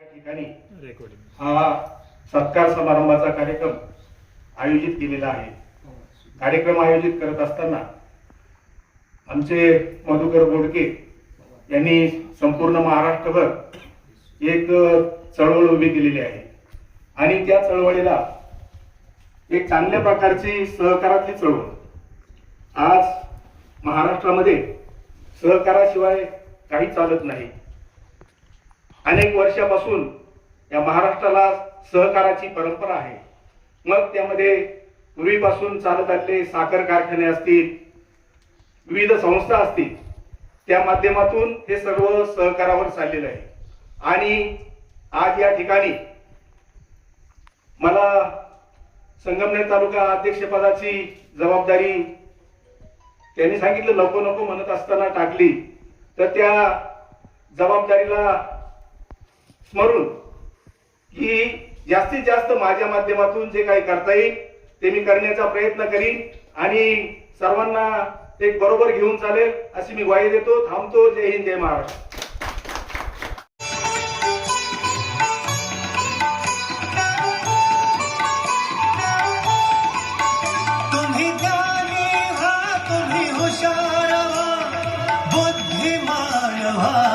या ठिकाणी हा सत्कार समारंभाचा कार्यक्रम आयोजित केलेला आहे. कार्यक्रम आयोजित करत असताना आमचे मधुकर बोडके यांनी संपूर्ण महाराष्ट्रभर एक चळवळ उभी केलेली आहे. आणि त्या चळवळीला एक चांगल्या प्रकारची सहकारातली चळवळ. आज महाराष्ट्रामध्ये सहकाराशिवाय काही चालत नाही. अनेक वर्षापासून या महाराष्ट्राला सहकाराची परंपरा आहे. मग त्यामध्ये पूर्वीपासून चालत आलेले साखर कारखाने असतील विविध संस्था असतील त्या माध्यमातून हे सर्व सहकारावर चाललेलं आहे. आणि आज या ठिकाणी मला संगमनेर तालुका अध्यक्षपदाची जबाबदारी त्यांनी सांगितलं नको नको म्हणत असताना टाकली. तर त्या जबाबदारीला स्मरून की जास्तीत जास्त माझ्या माध्यमातून जे काही करता येईल ते मी करण्याचा प्रयत्न करीन आणि सर्वांना एक बरोबर घेऊन चालेल अशी मी ग्वाही देतो. थांबतो. जय हिंद जय महाराष्ट्र. तुम्ही हुशार बुद्धिमान व्हा.